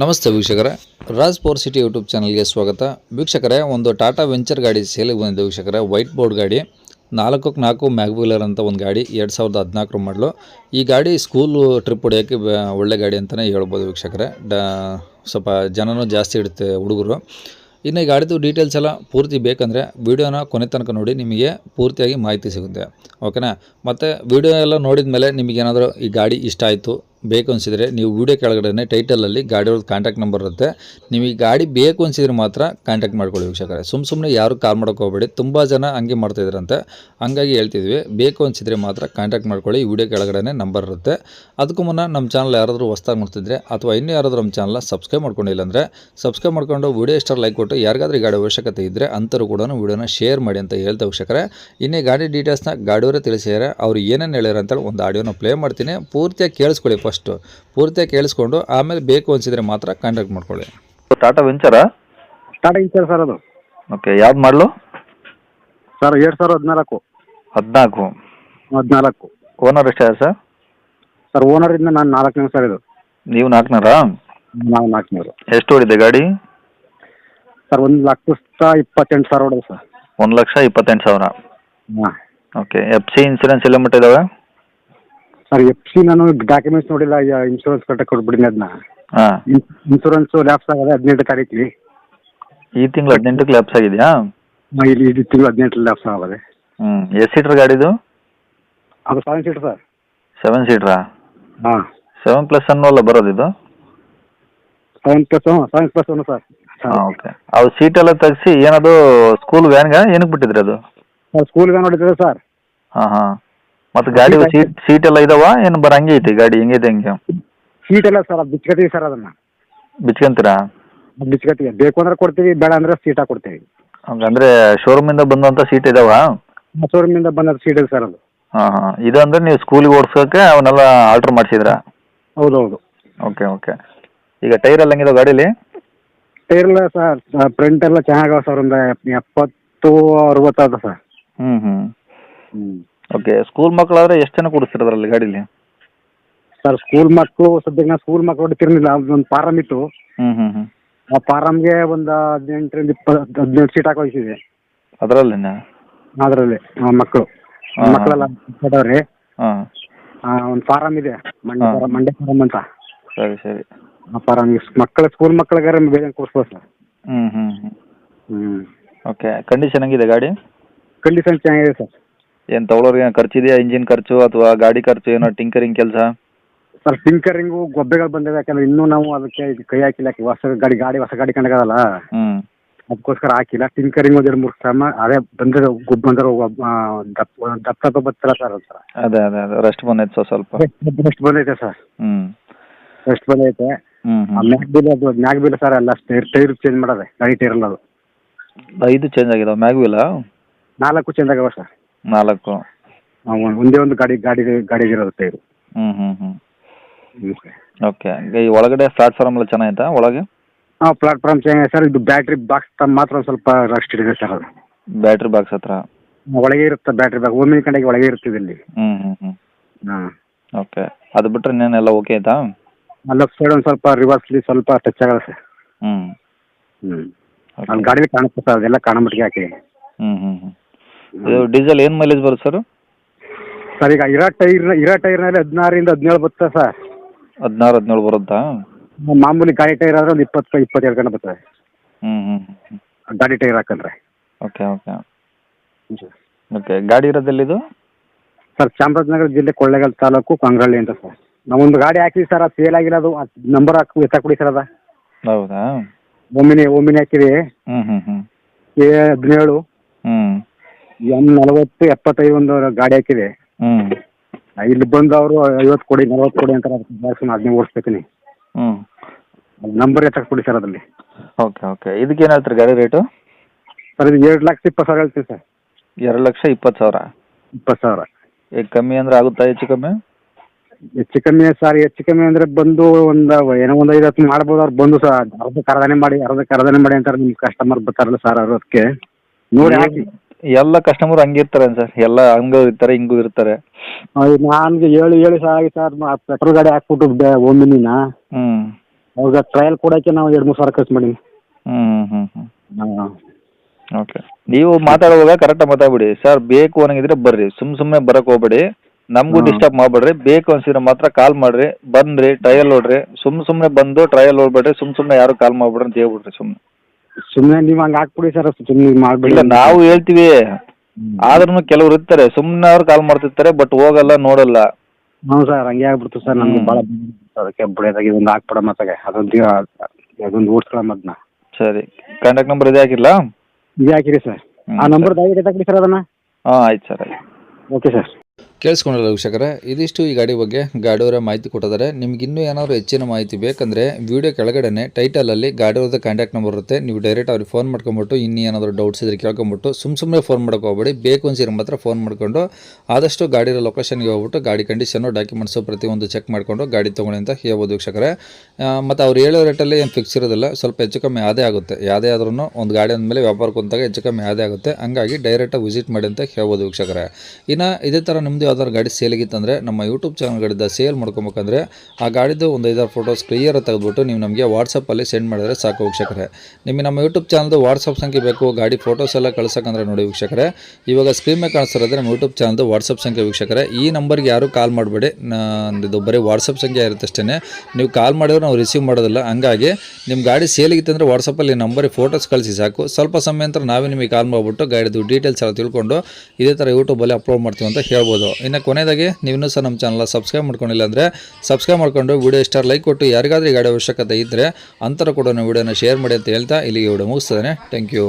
ನಮಸ್ತೆ ವೀಕ್ಷಕರೇ. Raj four city YouTube ಚಾನಲ್ಗೆ ಸ್ವಾಗತ. ವೀಕ್ಷಕರೇ, ಒಂದು ಟಾಟಾ ವೆಂಚರ್ ಗಾಡಿ ಸೇಲಿಗೆ ಬಂದಿದೆ ವೀಕ್ಷಕರೇ. ವೈಟ್ ಬೋರ್ಡ್ ಗಾಡಿ, ನಾಲ್ಕಕ್ಕೆ ನಾಲ್ಕು ಮ್ಯಾಗ್ವೀಲರ್ ಅಂತ ಒಂದು ಗಾಡಿ, ಎರಡು ಸಾವಿರದ ಹದಿನಾಲ್ಕರ ಮಾಡಲು ಈ ಗಾಡಿ ಸ್ಕೂಲು ಟ್ರಿಪ್ ಹೊಡೆಯೋಕ್ಕೆ ಒಳ್ಳೆ ಗಾಡಿ ಅಂತಲೇ ಹೇಳ್ಬೋದು ವೀಕ್ಷಕರೇ. ಡ, ಸ್ವಲ್ಪ ಜನನೂ ಜಾಸ್ತಿ ಇಡುತ್ತೆ ಹುಡುಗರು. ಇನ್ನು ಈ ಗಾಡಿದು ಡೀಟೇಲ್ಸ್ ಎಲ್ಲ ಪೂರ್ತಿ ಬೇಕಂದರೆ ವೀಡಿಯೋನ ಕೊನೆ ತನಕ ನೋಡಿ, ನಿಮಗೆ ಪೂರ್ತಿಯಾಗಿ ಮಾಹಿತಿ ಸಿಗುತ್ತೆ. ಓಕೆನಾ? ಮತ್ತು ವೀಡಿಯೋ ಎಲ್ಲ ನೋಡಿದ ಮೇಲೆ ನಿಮಗೇನಾದರೂ ಈ ಗಾಡಿ ಇಷ್ಟ ಆಯಿತು ಬೇಕು ಅನಿಸಿದರೆ ನೀವು ವೀಡಿಯೋ ಕೆಳಗಡೆ ಟೈಟಲಲ್ಲಿ ಗಾಡಿಯವ್ರದ್ದು ಕಾಂಟ್ಯಾಕ್ಟ್ ನಂಬರ್ ಇರುತ್ತೆ. ನೀವು ಈ ಗಾಡಿ ಬೇಕು ಅನಿಸಿದ್ರೆ ಮಾತ್ರ ಕಾಂಟ್ಯಾಕ್ಟ್ ಮಾಡ್ಕೊಳ್ಳಿ ವೀಕ್ಷಕರೇ. ಸುಮ್ಮ ಸುಮ್ಮನೆ ಯಾರು ಕಾಲ್ ಮಾಡೋಕೆ ಹೋಗಬೇಡಿ. ತುಂಬ ಜನ ಹಂಗೆ ಮಾಡ್ತಾಯಿದ್ರಂತೆ ಹಂಗಾಗಿ ಹೇಳ್ತಿದ್ವಿ, ಬೇಕು ಅನಿಸಿದರೆ ಮಾತ್ರ ಕಾಂಟ್ಯಾಕ್ಟ್ ಮಾಡ್ಕೊಳ್ಳಿ. ವಿಡಿಯೋ ಕೆಳಗಡೆ ನಂಬರ್ ಇರುತ್ತೆ. ಅದಕ್ಕೂ ಮುನ್ನ ನಮ್ಮ ಚಾನಲ್ ಯಾರಾದರೂ ಹೊಸ್ದಾಗಿ ನೋಡ್ತಿದ್ರೆ ಅಥವಾ ಇನ್ನೂ ಯಾರಾದರೂ ನಮ್ಮ ಚಾನಲ್ನ ಸಬ್ಸ್ಕ್ರೈಬ್ ಮಾಡ್ಕೊಂಡಿಲ್ಲ ಅಂದರೆ ಸಬ್ಸ್ಕ್ರೈಬ್ ಮಾಡ್ಕೊಂಡು ವಿಡಿಯೋ ಇಷ್ಟ ಲೈಕ್ ಕೊಟ್ಟು, ಯಾರಿಗಾದ್ರೂ ಗಾಡಿ ಅವಶ್ಯಕತೆ ಇದ್ದರೆ ಅಂತರೂ ಕೂಡ ವಿಡಿಯೋನ ಶೇರ್ ಮಾಡಿ ಅಂತ ಹೇಳ್ತಾ ವೀಕ್ಷಕರೇ. ಇನ್ನೇ ಗಾಡಿ ಡೀಟೇಲ್ಸ್ನ ಗಾಡಿಯವರೇ ತಿಳಿಸಿದ್ದಾರೆ. ಅವ್ರು ಏನೇನು ಹೇಳ್ಯಾರ ಅಂತೇಳಿ ಒಂದು ಆಡಿಯೋನ ಪ್ಲೇ ಮಾಡ್ತೀನಿ. ಪೂರ್ತಿಯಾಗಿ ಕೇಳಿಸ್ಕೊಳ್ಳಿ ಫಸ್ಟು ಪೂರ್ತಿಯಾಗಿ ಕೇಳಿಸ್ಕೊಂಡು ಆಮೇಲೆ ಬೇಕು ಅನ್ಸಿದ್ರೆ ಮಾತ್ರ ಕಾಂಟ್ಯಾಕ್ಟ್ ಮಾಡ್ಕೊಳ್ಳಿ. ಟಾಟಾ ವೆಂಚರಾ ಟಾಟಾ ಸರ್ ಸರ್ ಅದು. ಓಕೆ ಯಾವ್ದು ಮಾಡಲು? ಸರ್ ಎರಡು ಸಾವಿರದ ಹದಿನಾಲ್ಕು. ಹದಿನಾಲ್ಕು. ಹದಿನಾಲ್ಕು. ಓನರ್ ಎಷ್ಟು ಸರ್ ಸರ್ ಓನರ್ ಇಂದ ನಾನು ನಾಲ್ಕನೇ ಸರ್ ಇದು. ನೀವು ನಾಲ್ಕುನೂರಾ? ನಾವು ನಾಲ್ಕನೇರು ಎಷ್ಟು ಓಡಿದೆ ಗಾಡಿ? ಸರ್ ಒಂದು ಲಕ್ಷ ಇಪ್ಪತ್ತೆಂಟು ಸಾವಿರ ಹೊಡೆದು ಸರ್ ಒಂದು ಲಕ್ಷ ಇಪ್ಪತ್ತೆಂಟು ಸಾವಿರ. ಹಾಂ. ಓಕೆ ಎಫ್ ಸಿ ಇನ್ಸೂರೆನ್ಸ್ ಎಲ್ಲ ಮಟ್ಟ ಇದಾವೆ ಸರ್ ಎಫ್ ಸಿ ನಾನು ಡಾಕ್ಯುಮೆಂಟ್ಸ್ ನೋಡಿಲ್ಲ ಇನ್ಶೂರೆನ್ಸ್ ಕಟ್ಟ ಕೊಟ್ಬಿಡಿನಿ ಅದನ್ನ ಹಾಂ. ಇನ್ಶೂರೆನ್ಸು ಲ್ಯಾಪ್ಸ್ ಆಗದೆ ಹದಿನೆಂಟು ತಾರೀಕು ಈ ತಿಂಗಳು ಹದಿನೆಂಟಕ್ಕೆ ಲ್ಯಾಪ್ಸ್ ಆಗಿದೆಯಾ? ಇಲ್ಲಿ ಇದು ತಿಂಗಳು ಹದಿನೆಂಟು ಲ್ಯಾಪ್ಸ್ ಆಗದೆ. ಹ್ಞೂ ಎಷ್ಟು ಸೀಟ್ರ್ ಗಾಡಿದು? ಅದು ಸೆವೆನ್ ಸೀಟ್ ಸರ್. ಸೆವೆನ್ ಸೀಟ್ರಾ ಹಾಂ. ಸೆವೆನ್ ಪ್ಲಸ್ ಅನ್ನೋಲ್ಲ ಬರೋದಿದು seven plus seven plus one sir. ಹಾಂ ಓಕೆ ಅವು ಸೀಟ್ ಎಲ್ಲ ತೆಗ್ಸಿ ಏನದು ಸ್ಕೂಲ್ ವ್ಯಾನ್ಗೆ ಏನಕ್ಕೆ ಬಿಟ್ಟಿದ್ರಿ ಅದು? ಸ್ಕೂಲ್ ವ್ಯಾನ್ ಹೊಡಿತದೆ ಸರ್. ಹಾಂ ಹಾಂ. ಮತ್ತು ಗಾಡಿ ಸೀಟ್ ಸೀಟ್ ಎಲ್ಲ ಇದಾವ? ಏನು ಬರ ಹಂಗೆ ಐತಿ ಗಾಡಿ? ಹೆಂಗೈತೆ ಹೆಂಗೆ? ಸೀಟ್ ಎಲ್ಲ ಸರ್ ಬಿಚ್ಕತೀವಿ ಸರ್ ಅದನ್ನ. ಬಿಚ್ಕೊಂತೀರಾ? ಬಿಚ್ಕತೀವಿ ಬೇಕು ಅಂದ್ರೆ ಕೊಡ್ತೀವಿ ಬೇಡ ಅಂದ್ರೆ ಸೀಟಾ ಕೊಡ್ತೀವಿ. ಹಂಗಂದ್ರೆ ಶೋರೂಮಿಂದ ಬಂದಂತ ಸೀಟ್ ಇದಾವ? ಇಂದ ಬಂದ ಸೀಟ್ ಇದೆ ಸರ್ ಅದು. ಹಾಂ ಹಾಂ. ಇದು ಅಂದ್ರೆ ನೀವು ಸ್ಕೂಲಿಗೆ ಓಡಿಸೋಕೆ ಅವನ್ನೆಲ್ಲ ಆರ್ಡ್ರ್ ಮಾಡಿಸಿದ್ರಾ? ಹೌದು ಹೌದು ಓಕೆ ಓಕೆ ಈಗ ಟೈರ್ ಎಲ್ಲ ಹೆಂಗಿದೆ ಗಾಡೀಲಿ? ಟೈರ್ ಎಲ್ಲ ಸರ್ ಫ್ರಂಟ್ ಎಲ್ಲ ಚೆನ್ನಾಗವ ಸರ್ ಒಂದು ಎಪ್ಪತ್ತು ಅರವತ್ತು ಅದ ಸರ್. ಹ್ಞೂ ಹ್ಞೂ ಹ್ಞೂ ಓಕೆ ಸ್ಕೂಲ್ ಮಕ್ಕಳಾದ್ರೆ ಎಷ್ಟು ಜನ ಕೂಡಿಸ್ತೀರ ಅದರಲ್ಲಿ ಗಾಡೀಲಿ? ಸರ್ ಸ್ಕೂಲ್ ಮಕ್ಕಳು ಸದ್ಯಕ್ಕೆ ನಾನು ಸ್ಕೂಲ್ ಮಕ್ಕಳು ಹೊಡಿತಿರ್ಲಿಲ್ಲ ಒಂದು ಫಾರಂ ಇತ್ತು. ಹ್ಞೂ ಹ್ಞೂ ಆ ಫಾರಮ್ಗೆ ಒಂದು ಹದಿನೆಂಟರಿಂದ ಇಪ್ಪತ್ತು ಹದಿನೆಂಟು ಸೀಟ್ ಹಾಕೋಯಿಸಿದೆ ಅದರಲ್ಲಿ ಅದರಲ್ಲಿ ಮಕ್ಕಳು ಹಾ. ಮಕ್ಕಳೆಲ್ಲ ಕೊಟ್ಟವ್ರಿ ಹಾಂ. ಒಂದು ಫಾರಮ್ ಇದೆ ಮಂಡ್ಯ ಹಾ. ಫಾರಮ್ ಮಂಡ್ಯ ಫಾರಮ್ ಅಂತ. ಸರಿ ಸರಿ. ಆ ಫಾರಮ್ ಮಕ್ಕಳ ಸ್ಕೂಲ್ ಮಕ್ಕಳಿಗಾರ ಬೇಗ ಕೊಡಿಸ್ಬೋದು ಸರ್ ಹ್ಞೂ ಹ್ಞೂ ಹ್ಞೂ ಓಕೆ ಕಂಡೀಷನ್ ಹೆಂಗಿದೆ ಗಾಡಿ? ಕಂಡೀಷನ್ ಚೆನ್ನಾಗಿದೆ ಸರ್ ಏನು ತೊಗೊಳೋರಿಗೆ ಖರ್ಚು ಖರ್ಚಿದೆಯಾ ಇಂಜಿನ್ ಖರ್ಚು ಅಥವಾ ಗಾಡಿ ಖರ್ಚು ಏನೋ ಟಿಂಕರಿಂಗ್ ಕೆಲಸ? ಸರ್ ಟಿಂಕರಿಂಗ್ ಗೊಬ್ಬೆಗಳು ಬಂದಿದೆ ಯಾಕಂದ್ರೆ ಇನ್ನೂ ನಾವು ಅದಕ್ಕೆ ಇದು ಕೈ ಹಾಕಿಲ್ಲ. ಯಾಕೆ ಹೊಸ ಗಾಡಿ ಗಾಡಿ ಹೊಸ ಗಾಡಿ ಕಂಡಗಲ್ಲ? ಹ್ಞೂ ಅದಕ್ಕೋಸ್ಕರ ಹಾಕಿಲ್ಲ. ಟಿಂಕರಿಂಗ್ ಒಂದು ಎರಡು ಮೂರು ಸಮ ಅದೇ ಬಂದ್ರೆ ಗೊಬ್ಬ ಬಂದ್ರೆ ದಪ್ಪ ದಪ್ಪ ಬರ್ತಾರ ಸರ್ ಒಂಥರ ಅದೇ ಅದೇ ಅದೇ. ರೆಸ್ಟ್ ಬಂದೈತೆ ಸೊ ಸ್ವಲ್ಪ. ರೆಸ್ಟ್ ಬಂದೈತೆ ಸರ್. ಹ್ಮ್. ರೆಸ್ಟ್ ಬಂದೈತೆ. ಹ್ಞೂ ಹ್ಞೂ ಮ್ಯಾಗ್ ಬಿಲ್ ಅದು ಮ್ಯಾಗ್ ಬಿಲ್ ಸರ್ ಎಲ್ಲ ಟೈರ್ ಟೈರ್ ಚೇಂಜ್ ಮಾಡೋದೆ. ಗಾಡಿ ಟೈರ್ ಎಲ್ಲ ಅದು. ಐದು ಚೇಂಜ್ ಆಗಿದಾವೆ. ಮ್ಯಾಗ್ವಿಲ್ಲ ನಾಲ್ಕು ಚೇಂಜ್ ಆಗವ ಸರ್. ನಾಲ್ಕು. ಒಂದೇ ಒಂದು ಗಾಡಿ ಗಾಡಿ ಗಾಡಿಗಿರೋದು ಟೈರು ಹ್ಞೂ ಹ್ಞೂ ಹ್ಞೂ ಹ್ಞೂ ಸರ್ ಓಕೆ. ಈ ಒಳಗಡೆ ಪ್ಲಾಟ್ಫಾರ್ಮ್ ಎಲ್ಲ ಚೆನ್ನಾಗಿತ್ತಾ ಒಳಗೆ? ಹಾಂ ಪ್ಲಾಟ್ಫಾರ್ಮ್ ಚೆನ್ನಾಗಿದೆ ಸರ್ ಇದು ಬ್ಯಾಟ್ರಿ ಬಾಕ್ಸ್ ಮಾತ್ರ ಒಂದ್ ಸ್ವಲ್ಪ ರಸ್ಟ್ ಇದೆ ಸರ್ ಅದು. ಬ್ಯಾಟ್ರಿ ಬಾಕ್ಸ್ ಹತ್ರ? ಒಳಗೆ ಇರುತ್ತೆ ಬ್ಯಾಟ್ರಿ ಬ್ಯಾಗ್ ಒಮ್ಮೆ ಕಂಡೆಗೆ ಒಳಗೆ ಇರುತ್ತಿದೆ ಇಲ್ಲಿ. ಹ್ಞೂ ಹ್ಞೂ ಹ್ಞೂ ಹಾಂ. ಓಕೆ. ಅದು ಬಿಟ್ಟರೆ ಇನ್ನೇನೆಲ್ಲ ಓಕೆ ಆಯ್ತಾ? ಲೆಫ್ಟ್ ಸೈಡ್ ಒಂದು ಸ್ವಲ್ಪ ರಿವರ್ಸ್ಲಿ ಸ್ವಲ್ಪ ಟಚ್ ಆಗಲ್ಲ ಸರ್ ಹ್ಞೂ ಹ್ಞೂ ಅಲ್ಲಿ ಗಾಡಿ ಕಾಣಿಸುತ್ತೆ ಸರ್ ಅದೆಲ್ಲ ಕಾಣಬಿಟ್ಟಿಗೆ ಹಾಕಿ ಹ್ಞೂ ಹ್ಞೂ ಹ್ಞೂ ಇದು ಡೀಸೆಲ್ ಏನು ಮೈಲೇಜ್ ಬರುತ್ತೆ ಸರ್? ಸರ್ ಈಗ ಇರೋ ಟೈರ್ ಇರೋ ಟೈರ್ನಲ್ಲಿ ಹದಿನಾರರಿಂದ ಹದಿನೇಳು ಬರುತ್ತೆ ಸರ್. ಹದಿನಾರು ಹದಿನೇಳು ಬರುತ್ತಾ? ಮಾಮೂಲಿ ಗಾಡಿ ಟೈರ್ ಆದರೆ ಒಂದು ಇಪ್ಪತ್ತು ಇಪ್ಪತ್ತೆರಡು ಗಂಟೆ ಬರ್ತದೆ. ಹ್ಞೂ ಹ್ಞೂ ಹ್ಞೂ ಗಾಡಿ ಟೈರ್ ಹಾಕಂದ್ರೆ. Okay okay. ಓಕೆ ಗಾಡಿ ಇರೋದೆಲ್ಲಿದು ಸರ್ ಚಾಮರಾಜನಗರ ಜಿಲ್ಲೆ ಕೊಳ್ಳೇಗಾಲ ತಾಲೂಕು ಕಂಗ್ರಳ್ಳಿ ಅಂತ ಸರ್. ನಾವೊಂದು ಗಾಡಿ ಹಾಕಿದ್ವಿ ಸರ್ ಅದು ಸೇಲ್ ಆಗಿಲ್ಲ ಅದು ನಂಬರ್ ಹಾಕಿ ಎತ್ತಾಕೊಡಿ ಸರ್ ಅದ. ಹೌದಾ? ಓಮಿನಿ ಒಮ್ಮಿನಿ ಹಾಕಿವಿ ಹ್ಞೂ ಹ್ಞೂ ಹ್ಞೂ ಹದಿನೇಳು. ಹ್ಞೂ ಎಂ ನಲವತ್ತು ಎಪ್ಪತ್ತೈದು ಒಂದು ಗಾಡಿ ಹಾಕಿದೆ. ಹ್ಮ್. ಇಲ್ಲಿ ಬಂದು ಅವರು ಐವತ್ತು ಕೊಡಿ ನಲ್ವತ್ತು ಕೊಡಿ ಅಂತಾರೆ ಅದನ್ನೇ ಓಡಿಸ್ಬೇಕೀನಿ. ಹ್ಮ್. ನಂಬರ್ ಕೊಡಿ ಸರ್ ಅದರಲ್ಲಿ. Okay okay. ಇದಕ್ಕೆ ಏನು ಹೇಳ್ತೀರಿ ಗಾಡಿ ರೇಟು? ಸರ್ ಇದು ಎರಡು ಲಕ್ಷ ಇಪ್ಪತ್ತು ಸಾವಿರ ಹೇಳ್ತೀವಿ ಸರ್. ಎರಡು ಲಕ್ಷ ಇಪ್ಪತ್ತು ಸಾವಿರ? ಇಪ್ಪತ್ತು ಸಾವಿರ. ಈಗ ಕಮ್ಮಿ ಅಂದ್ರೆ ಆಗುತ್ತಾ ಹೆಚ್ಚು ಕಮ್ಮಿ? ಹೆಚ್ಚು ಕಮ್ಮಿ ಸರ್ ಹೆಚ್ಚು ಕಮ್ಮಿ ಅಂದ್ರೆ ಬಂದು ಒಂದು ಏನೋ ಒಂದು ಐದು ಹತ್ತು ಮಾಡ್ಬೋದು ಅವ್ರು ಬಂದು ಸರ್ ಅರ್ಧ ಕರದಾನೆ ಮಾಡಿ ಅರ್ಧ ಕರದಾನೆ ಮಾಡಿ ಅಂತಾರೆ ನಿಮ್ಮ ಕಸ್ಟಮರ್ ಬರ್ತಾರಲ್ಲ ಸರ್ ಅವ್ರ ಅದಕ್ಕೆ. ನೋಡಿ ಹಾಕಿ. ಎಲ್ಲ ಕಸ್ಟಮರ್ ಹಂಗಿರ್ತಾರೆ ಸರ್ ಎಲ್ಲ ಹಂಗೂ ಇರ್ತಾರೆ ಹಿಂಗೂ ಇರ್ತಾರೆ. ನನಗೆ ಹೇಳಿ ಹೇಳಿ ಸರ್ ಆಗಿ ಸರ್ ಪೆಟ್ರೋಲ್ ಗಾಡಿ ಹಾಕ್ಬಿಟ್ಟು ಓಮಿನಿನ ಹ್ಞೂ ಹೌದಾ ಟ್ರಯಲ್ ಕೊಡೋಕ್ಕೆ ನಾವು ಎರಡು ಮೂರು ಸಾವಿರ ಖರ್ಚು ಮಾಡೀನಿ. ಹ್ಮ್ ಹ್ಞೂ ಹ್ಞೂ ಹಾಂ. ಓಕೆ ನೀವು ಮಾತಾಡುವಾಗ ಕರೆಕ್ಟ್ ಮಾತಾಡ್ಬಿಡಿ. ಸರ್ ಬೇಕು ಅನ್ನಂಗಿದ್ರೆ ಬರ್ರಿ. ಸುಮ್ ಸುಮ್ಮನೆ ಬರಕ್ ಹೋಗ್ಬೇಡಿ. ನಮಗೂ ಹ್ಮ್. ಡಿಸ್ಟರ್ಬ್ ಮಾಡ್ಬೇಡ್ರಿ. ಬೇಕು ಅನ್ಸಿದ್ರೆ ಮಾತ್ರ ಕಾಲ್ ಮಾಡ್ರಿ. ಬನ್ರಿ ಟ್ರಯಲ್ ನೋಡ್ರಿ. ಸುಮ್ ಸುಮ್ಮನೆ ಬಂದು ಟ್ರಯಲ್ ನೋಡ್ಬೇಡ್ರಿ. ಸುಮ್ ಸುಮ್ಮನೆ ಯಾರು ಕಾಲ್ ಮಾಡ್ಬೇಡ್ರಿ ಅಂತ ಹೇಳ್ಬಿಡ್ರಿ ಸುಮ್ಮನೆ ಸುಮ್ಮನೆ ನೀವು ಹಂಗ ಹಾಕ್ಬಿಡಿ ಸರ್ ಸುಮ್ಮನೆ ಮಾಡಬೇಡಿ. ಇಲ್ಲ ನಾವು ಹೇಳ್ತೀವಿ. ಆದ್ರೂ ಕೆಲವ್ರು ಇರ್ತಾರೆ ಸುಮ್ನೆ ಅವ್ರು ಕಾಲ್ ಮಾಡ್ತಿರ್ತಾರೆ ಬಟ್ ಹೋಗಲ್ಲ ನೋಡಲ್ಲ. ಹ್ಞೂ ಸರ್ ಹಂಗೆ ಆಗ್ಬಿಡ್ತು ಸರ್ ನಮ್ಗೆ ಬಹಳ ಭಾಳ ಅದಕ್ಕೆ ಬಿಡೋದಾಗಿ ಇದೊಂದು ಹಾಕ್ಬಿಡ ಮತ್ತಾಗೆ ಅದೊಂದು ಅದೊಂದು ಓಡಿಸ್ಕೊಳ್ಳೋ ಅದನ್ನ ಸರಿ. ಕಾಂಟ್ಯಾಕ್ಟ್ ನಂಬರ್ ಇದೆ ಹಾಕಿಲ್ಲ ಇದೆ ಹಾಕಿರಿ ಸರ್. ಆ ನಂಬರ್. ದಯವಿಟ್ಟು ಸರ್ ಅದನ್ನ. ಹಾಂ ಆಯ್ತು ಸರ್ ಆಯ್ತು. Okay sir. ಕೇಳಿಸ್ಕೊಂಡಲ್ಲ ವೀಕ್ಷಕರೇ, ಇದಿಷ್ಟು ಈ ಗಾಡಿ ಬಗ್ಗೆ ಗಾಡಿಯವರ ಮಾಹಿತಿ ಕೊಟ್ಟಿದ್ದಾರೆ. ನಿಮ್ಗೆ ಇನ್ನೂ ಏನಾದರೂ ಹೆಚ್ಚಿನ ಮಾಹಿತಿ ಬೇಕಂದರೆ ವಿಡಿಯೋ ಕೆಳಗಡೆ ಟೈಟಲಲ್ಲಿ ಗಾಡಿಯವ್ರದ್ದು ಕಾಂಟ್ಯಾಕ್ಟ್ ನಂಬರ್ ಇರುತ್ತೆ. ನೀವು ಡೈರೆಕ್ಟ್ ಅವ್ರಿಗೆ ಫೋನ್ ಮಾಡ್ಕೊಂಬಿಟ್ಟು ಇನ್ನೂ ಏನಾದರೂ ಡೌಟ್ಸ್ ಇದ್ರೆ ಕೇಳ್ಕೊಂಬಿಟ್ಟು ಸುಮ್ಮ ಸುಮ್ಮನೆ ಫೋನ್ ಮಾಡೋಕೆ ಹೋಗ್ಬೇಡಿ. ಬೇಕು ಅನ್ಸಿರೋ ಮಾತ್ರ ಫೋನ್ ಮಾಡ್ಕೊಂಡು ಆದಷ್ಟು ಗಾಡಿಯ ಲೊಕೇಶನ್ಗೆ ಹೋಗ್ಬಿಟ್ಟು ಗಾಡಿ ಕಂಡೀಷನು ಡಾಕ್ಯುಮೆಂಟ್ಸು ಪ್ರತಿಯೊಂದು ಚೆಕ್ ಮಾಡಿಕೊಂಡು ಗಾಡಿ ತೊಗೊಳ್ಳಿ ಅಂತ ಹೇಳ್ಬೋದು ವೀಕ್ಷಕರೇ. ಮತ್ತು ಅವ್ರು ಹೇಳೋ ರೇಟಲ್ಲಿ ಏನು ಫಿಕ್ಸ್ ಇರೋದಿಲ್ಲ. ಸ್ವಲ್ಪ ಹೆಚ್ಚು ಕಮ್ಮಿ ಆದೇ ಆಗುತ್ತೆ. ಯಾವುದೇ ಆದ್ರೂ ಒಂದು ಗಾಡಿ ಅಂದಮೇಲೆ ವ್ಯಾಪಾರಕ್ಕೆ ಕುಂತಾಗ ಹೆಚ್ಚು ಕಮ್ಮಿ ಆದೇ ಆಗುತ್ತೆ. ಹಂಗಾಗಿ ಡೈರೆಕ್ಟಾಗಿ ವಿಸಿಟ್ ಮಾಡಿ ಅಂತ ಹೇಳ್ಬೋದು ವೀಕ್ಷಕರೇ. ಇನ್ನು ಇದೇ ಥರ ನಿಮ್ಮದು ಯಾವ್ದಾದ್ರು ಗಾಡಿ ಸೇಲಿಗಿತ್ತಂದರೆ ನಮ್ಮ ಯೂಟ್ಯೂಬ್ ಚಾನಲ್ಗಳಿಂದ ಸೇಲ್ ಮಾಡ್ಕೊಬೇಕಂದ್ರೆ ಆ ಗಾಡಿದು ಒಂದು ಐದಾರು ಫೋಟೋಸ್ ಕ್ಲಿಯರ್ ತೆಗೆದುಬಿಟ್ಟು ನೀವು ನಮಗೆ ವಾಟ್ಸಪ್ಪಲ್ಲಿ ಸೆಂಡ್ ಮಾಡಿದ್ರೆ ಸಾಕು ವೀಕ್ಷಕರೇ. ನಿಮಗೆ ನಮ್ಮ ಯೂಟ್ಯೂಬ್ ಚಾನಲ್ದು ವಾಟ್ಸಪ್ ಸಂಖ್ಯೆ ಬೇಕು, ಗಾಡಿ ಫೋಟೋಸ್ ಎಲ್ಲ ಕಳ್ಸೋಕಂದ್ರೆ ನೋಡಿ ವೀಕ್ಷಕರೇ. ಇವಾಗ ಸ್ಕ್ರೀನ್ ಮೇಲೆ ಕಾಣಿಸ್ತಿರೋದ್ರೆ ನಮ್ಮ ಯೂಟ್ಯೂಬ್ ಚಾನಲ್ದು ವಾಟ್ಸಪ್ ಸಂಖ್ಯೆ ವೀಕ್ಷಕರೇ. ಈ ನಂಬರ್ಗೆ ಯಾರು ಕಾಲ್ ಮಾಡಬೇಡಿ. ಇದು ಬರೀ ವಾಟ್ಸಪ್ ಸಂಖ್ಯೆ ಇರುತ್ತೆ ಅಷ್ಟೇ ನೀವು ಕಾಲ್ ಮಾಡಿದ್ರೆ ನಾವು ರಿಸೀವ್ ಮಾಡೋದಿಲ್ಲ. ಹಂಗಾಗಿ ನಿಮ್ಮ ಗಾಡಿ ಸೇಲಿಗಿತ್ತಂದರೆ ವಾಟ್ಸಪ್ಪಲ್ಲಿ ನಂಬರಿಗೆ ಫೋಟೋಸ್ ಕಳಿಸಿ ಸಾಕು. ಸ್ವಲ್ಪ ಸಮಯ ನಂತರ ನಾವೇ ನಿಮಗೆ ಕಾಲ್ ಮಾಡಿಬಿಟ್ಟು ಗಾಡಿದು ಡೀಟೇಲ್ಸ್ ಎಲ್ಲ ತಿಳ್ಕೊಂಡು ಇದೇ ಥರ ಯೂಟ್ಯೂಬಲ್ಲಿ ಅಪ್ಲೋಡ್ ಮಾಡ್ತೀವಿ ಅಂತ ಹೇಳ್ಬೋದು. ಇನ್ನು ಕೊನೆಯದಾಗಿ ನೀವು ಇನ್ನೂ ಸಹ ನಮ್ಮ ಚಾನಲ್ ಸಬ್ಸ್ಕ್ರೈಬ್ ಮಾಡ್ಕೊಂಡಿಲ್ಲ ಅಂದರೆ ಸಬ್ಸ್ಕ್ರೈಬ್ ಮಾಡ್ಕೊಂಡು ವಿಡಿಯೋ ಇಷ್ಟ ಲೈಕ್ ಕೊಟ್ಟು ಯಾರಿಗಾದ್ರೂ ಈ ಗಾಡಿ ಅವಶ್ಯಕತೆ ಇದ್ದರೆ ಅಂತರ ಕೂಡ ವಿಡಿಯೋನ ಶೇರ್ ಮಾಡಿ ಅಂತ ಹೇಳ್ತಾ ಇಲ್ಲಿಗೆ ವಿಡಿಯೋ ಮುಗಿಸ್ತದೆ ಥ್ಯಾಂಕ್ ಯು